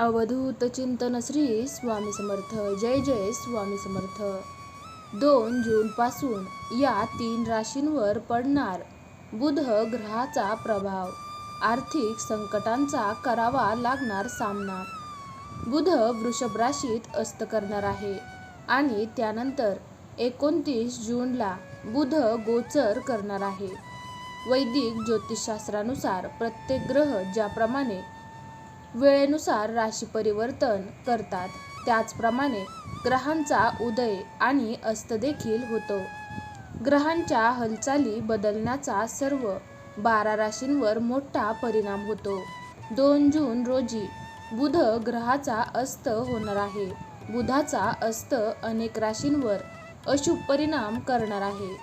अवधूत चिंतन श्री स्वामी समर्थ. जय जय स्वामी समर्थ. दोन जूनपासून या तीन राशींवर पडणार बुध ग्रहाचा प्रभाव. आर्थिक संकटांचा करावा लागणार सामना. बुध वृषभ राशीत अस्त करणार आहे आणि त्यानंतर एकोणतीस जूनला बुध गोचर करणार आहे. वैदिक ज्योतिषशास्त्रानुसार प्रत्येक ग्रह ज्याप्रमाणे वेळेनुसार राशी परिवर्तन करतात. त्याचप्रमाणे ग्रहांचा उदय आणि अस्त देखील होतो. ग्रहांच्या हालचाली बदलण्याचा सर्व बारा राशींवर मोठा परिणाम होतो. दोन जून रोजी बुध ग्रहाचा अस्त होणार आहे. बुधाचा अस्त अनेक राशींवर अशुभ परिणाम करणार आहे.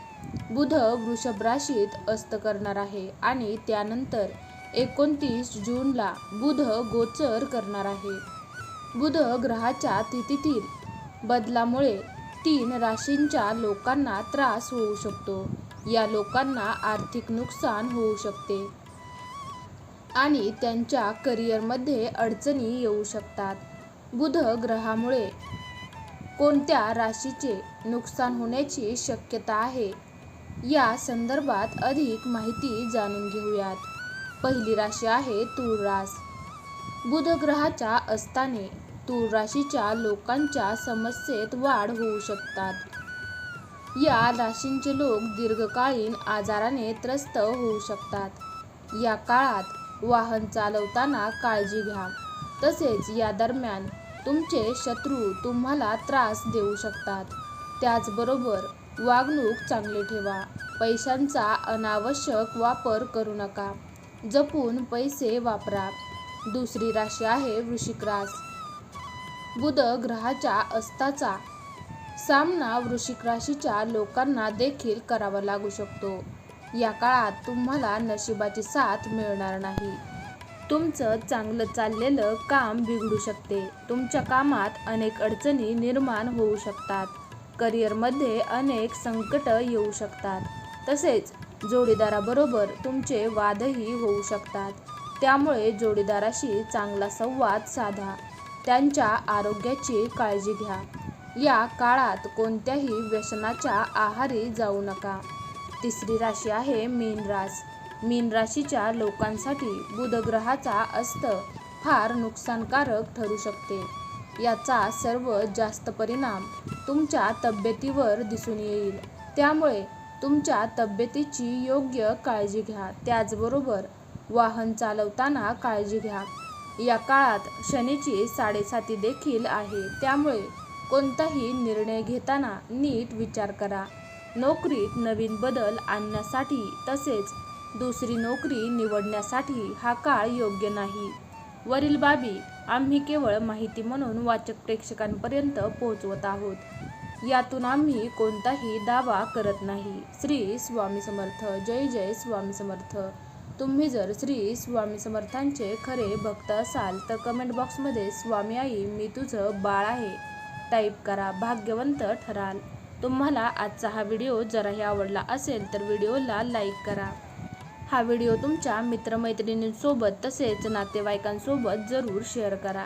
बुध वृषभ राशीत अस्त करणार आहे आणि त्यानंतर एकोणतीस जूनला बुध गोचर करणार आहे. बुध ग्रहाच्या तिथीतील बदलामुळे तीन राशींच्या लोकांना त्रास होऊ शकतो. या लोकांना आर्थिक नुकसान होऊ शकते आणि त्यांच्या करिअरमध्ये अडचणी येऊ शकतात. बुध ग्रहामुळे कोणत्या राशीचे नुकसान होण्याची शक्यता आहे? या संदर्भात अधिक माहिती जाणून घेऊयात. पहिली राशी आहे तूळ रास. बुध ग्रहाच्या असताने तूळ राशीच्या लोकांच्या समस्येत वाढ होऊ शकतात. या राशींचे लोक दीर्घकालीन आजाराने त्रस्त होऊ शकतात. या काळात वाहन चालवताना काळजी घ्या. तसेच या दरम्यान तुमचे शत्रू तुम्हाला त्रास देऊ शकतात. त्याचबरोबर वागणूक चांगली ठेवा. पैशांचा अनावश्यक वापर करू नका. जपून पैसे वापरा. दुसरी राशी आहे वृश्चिक रास. बुध ग्रहाच्या अस्ताचा सामना वृश्चिक राशीच्या लोकांना देखील करावा लागू शकतो. या काळात तुम्हाला नशिबाची साथ मिळणार नाही. तुमचं चांगलं चाललेलं काम बिघडू शकते. तुमच्या कामात अनेक अडचणी निर्माण होऊ शकतात. करिअरमध्ये अनेक संकट येऊ शकतात. तसेच जोडीदाराबरोबर तुमचे वादही होऊ शकतात. त्यामुळे जोडीदाराशी चांगला संवाद साधा. त्यांच्या आरोग्याची काळजी घ्या. या काळात कोणत्याही व्यसनाच्या आहारी जाऊ नका. तिसरी राशी आहे मीन रास. मीन राशीच्या लोकांसाठी बुधग्रहाचा अस्त फार नुकसानकारक ठरू शकते. याचा सर्व जास्त परिणाम तुमच्या तब्येतीवर दिसून येईल. त्यामुळे तुमच्या तब्येतीची योग्य काळजी घ्या. त्याचबरोबर वाहन चालवताना काळजी घ्या. या काळात शनीची साडेसाती देखील आहे. त्यामुळे कोणताही निर्णय घेताना नीट विचार करा. नोकरीत नवीन बदल आणण्यासाठी तसेच दुसरी नोकरी निवडण्यासाठी हा काळ योग्य नाही. वरील बाबी आम्ही केवळ माहिती म्हणून वाचक प्रेक्षकांपर्यंत पोहोचवत आहोत. यातून आम्ही कोणताही दावा करत नाही. श्री स्वामी समर्थ. जय जय स्वामी समर्थ. तुम्ही जर श्री स्वामी समर्थांचे खरे भक्त असाल तर कमेंट बॉक्समध्ये स्वामी आई मी तुझं बाळ आहे. टाईप करा. भाग्यवंत ठराल. तुम्हाला आजचा हा व्हिडिओ जराही आवडला असेल तर व्हिडिओला लाईक करा. हा व्हिडिओ तुमच्या मित्रमैत्रिणींसोबत तसेच नातेवाईकांसोबत जरूर शेअर करा.